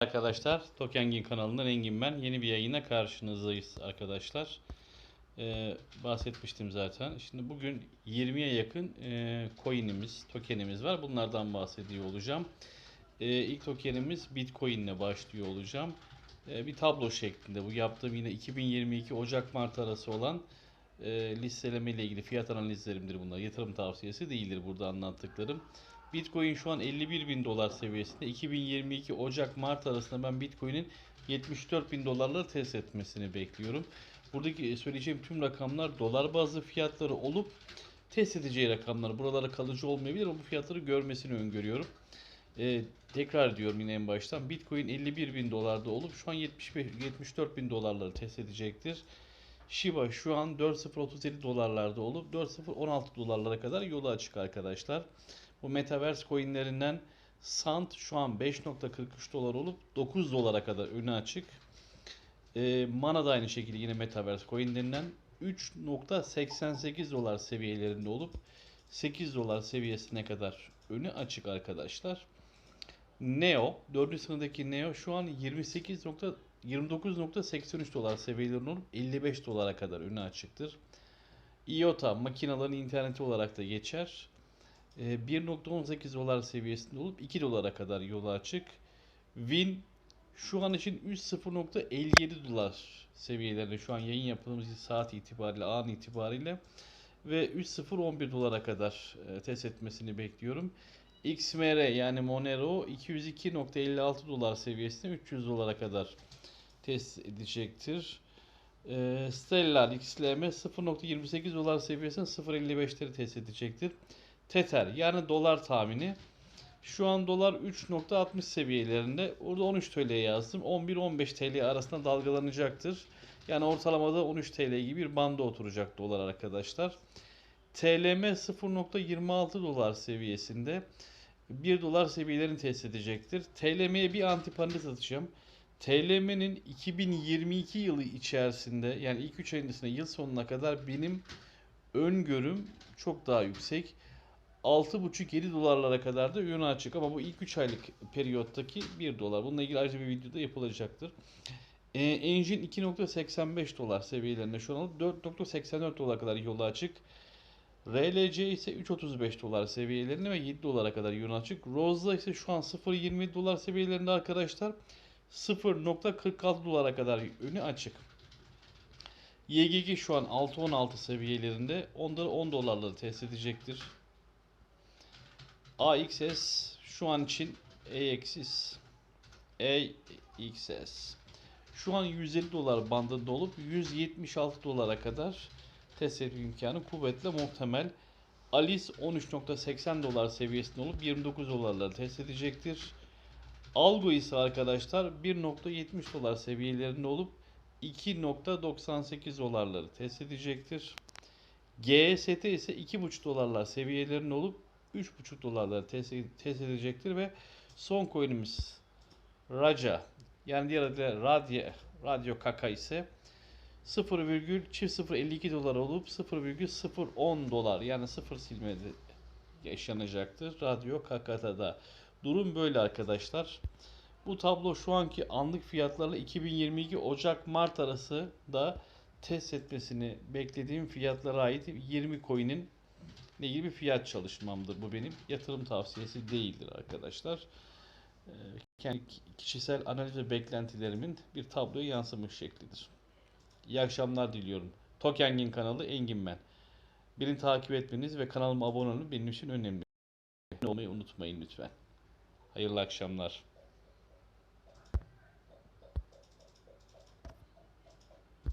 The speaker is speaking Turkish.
Arkadaşlar Tokengin kanalından Engin ben. Yeni bir yayına karşınızdayız arkadaşlar. Ee, bahsetmiştim zaten. Şimdi bugün 20'ye yakın e, coin'imiz, tokenimiz var. Bunlardan bahsediyor olacağım. Ee, ilk tokenimiz Bitcoin ile başlıyor olacağım. Ee, bir tablo şeklinde. Bu yaptığım yine 2022 Ocak-Mart arası olan e, listeleme ile ilgili fiyat analizlerimdir bunlar. Yatırım tavsiyesi değildir burada anlattıklarım. Bitcoin şu an 51 bin dolar seviyesinde. 2022 Ocak-Mart arasında ben Bitcoin'in 74 bin dolarları test etmesini bekliyorum. Buradaki söyleyeceğim tüm rakamlar dolar bazlı fiyatları olup test edeceği rakamlar. Buralara kalıcı olmayabilir ama bu fiyatları görmesini öngörüyorum. Ee, tekrar diyorum yine en baştan. Bitcoin 51 bin dolarda olup şu an 75, 74 bin dolarları test edecektir. Shiba şu an 4.037 dolarlarda olup 4.016 dolarlara kadar yolu açık arkadaşlar. Bu Metaverse coinlerinden Sant şu an 5.43 dolar olup 9 dolara kadar önü açık. Ee, Mana da aynı şekilde yine Metaverse coinlerinden 3.88 dolar seviyelerinde olup 8 dolar seviyesine kadar önü açık arkadaşlar. Neo 4. sınıftaki Neo şu an 28. 29.83 dolar seviyelerinde olup 55 dolara kadar önü açıktır. IOTA makinaların interneti olarak da geçer. Ee, 1.18 dolar seviyesinde olup 2 dolara kadar yolu açık. Win şu an için 3.0.57 dolar seviyelerinde şu an yayın yaptığımız saat itibariyle an itibariyle ve 3.011 dolara kadar e, test etmesini bekliyorum. XMR yani Monero 202.56 dolar seviyesinde 300 dolara kadar test edecektir. E, Stellar XLM 0.28 dolar seviyesinde 0.55'leri test edecektir. Tether yani dolar tahmini. Şu an dolar 3.60 seviyelerinde. Orada 13 TL yazdım. 11-15 TL arasında dalgalanacaktır. Yani ortalamada 13 TL gibi bir banda oturacak dolar arkadaşlar. TLM 0.26 dolar seviyesinde. 1 dolar seviyelerini test edecektir. TLM'ye bir antiparantez atacağım. TLM'nin 2022 yılı içerisinde yani ilk 3 ayın yıl sonuna kadar benim öngörüm çok daha yüksek. 6.5-7 dolarlara kadar da yönü açık ama bu ilk 3 aylık periyottaki 1 dolar. Bununla ilgili ayrıca bir videoda yapılacaktır. Ee, Engine 2.85 dolar seviyelerinde şu an alıp 4.84 dolara kadar yolu açık. RLC ise 3.35 dolar seviyelerinde ve 7 dolara kadar yönü açık. Rose'da ise şu an 0.27 dolar seviyelerinde arkadaşlar. 0.46 dolara kadar önü açık. YGG şu an 6.16 seviyelerinde. Onları 10 dolarları test edecektir. AXS şu an için AXS AXS şu an 150 dolar bandında olup 176 dolara kadar test etme imkanı kuvvetle muhtemel. Alice 13.80 dolar seviyesinde olup 29 dolarları test edecektir. Algo ise arkadaşlar 1.70 dolar seviyelerinde olup 2.98 dolarları test edecektir. GST ise 2.5 dolarlar seviyelerinde olup 3.5 dolarları test, edecektir ve son coin'imiz Raja yani diğer adıyla Radyo, Radyo Kaka ise 0,0052 dolar olup 0,010 dolar yani 0 silmedi yaşanacaktır Radyo Kakata'da. Durum böyle arkadaşlar. Bu tablo şu anki anlık fiyatlarla 2022 Ocak-Mart arası da test etmesini beklediğim fiyatlara ait 20 coin'in ilgili bir fiyat çalışmamdır bu benim. Yatırım tavsiyesi değildir arkadaşlar. Ee, Kendi kişisel analiz ve beklentilerimin bir tabloya yansımış şeklidir. İyi akşamlar diliyorum. Tokengin kanalı Engin ben. Beni takip etmeniz ve kanalıma abone olmanız benim için önemli. Olmayı unutmayın lütfen. Hayırlı akşamlar.